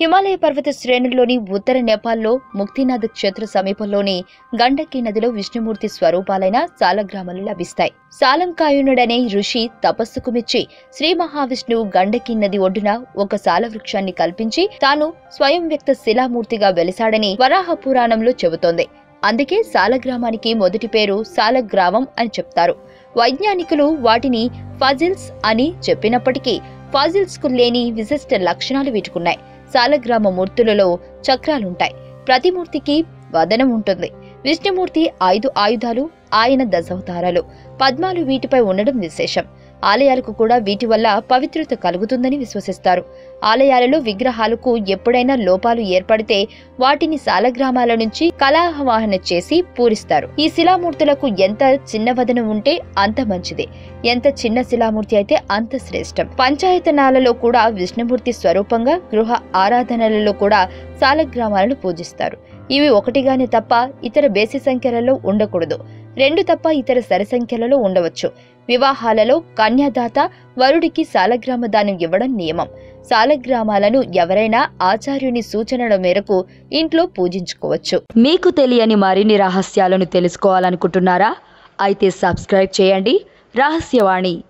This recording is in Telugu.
హిమాలయ పర్వత శ్రేణుల్లోని ఉత్తర నేపాల్లో ముక్తినాథ్ క్షేత్ర సమీపంలోని గండకి నదిలో విష్ణుమూర్తి స్వరూపాలైన సాలగ్రామాలు లభిస్తాయి. సాలంకాయునుడనే ఋషి తపస్సుకు మెచ్చి శ్రీ మహావిష్ణువు గండకి నది ఒడ్డున ఒక సాల వృక్షాన్ని కల్పించి తాను స్వయం వ్యక్త శిలామూర్తిగా వెలిసాడని వరాహ పురాణంలో చెబుతోంది. అందుకే సాలగ్రామానికి మొదటి పేరు సాలగ్రామం అని చెప్తారు. వైజ్ఞానికులు వాటిని ఫజిల్స్ అని చెప్పినప్పటికీ ఫజిల్స్కు లేని విశిష్ట లక్షణాలు వీటికున్నాయి. సాలగ్రామ మూర్తులలో చక్రాలుంటాయి. ప్రతి మూర్తికి వదనం ఉంటుంది విష్ణుమూర్తి ఐదు ఆయుధాలు ఆయన దశావతారాలు. పద్మాలు వీటిపై ఉండడం విశేషం. ఆలయాలకు కూడా వీటి వల్ల పవిత్రత కలుగుతుందని విశ్వసిస్తారు. ఆలయాలలో విగ్రహాలకు ఎప్పుడైనా లోపాలు ఏర్పడితే వాటిని సాలగ్రామాల నుంచి కళాహవాహన చేసి పూరిస్తారు. ఈ శిలామూర్తులకు ఎంత చిన్న వదనం ఉంటే అంత మంచిది. ఎంత చిన్న శిలామూర్తి అయితే అంత శ్రేష్టం. పంచాయతనాలలో కూడా విష్ణుమూర్తి స్వరూపంగా గృహ ఆరాధనలలో కూడా సాలగ్రామాలను పూజిస్తారు. ఇవి ఒకటిగానే తప్ప ఇతర బేసి సంఖ్యలలో ఉండకూడదు. రెండు తప్ప ఇతర సరి సంఖ్యలలో ఉండవచ్చు. వివాహాలలో కన్యాదాత వరుడికి సాలగ్రామ దానం ఇవ్వడం నియమం. సాలగ్రామాలను ఎవరైనా ఆచార్యుని సూచనల మేరకు ఇంట్లో పూజించుకోవచ్చు. మీకు తెలియని మరిన్ని రహస్యాలను తెలుసుకోవాలనుకుంటున్నారా? అయితే సబ్స్క్రైబ్ చేయండి. రహస్యవాణి.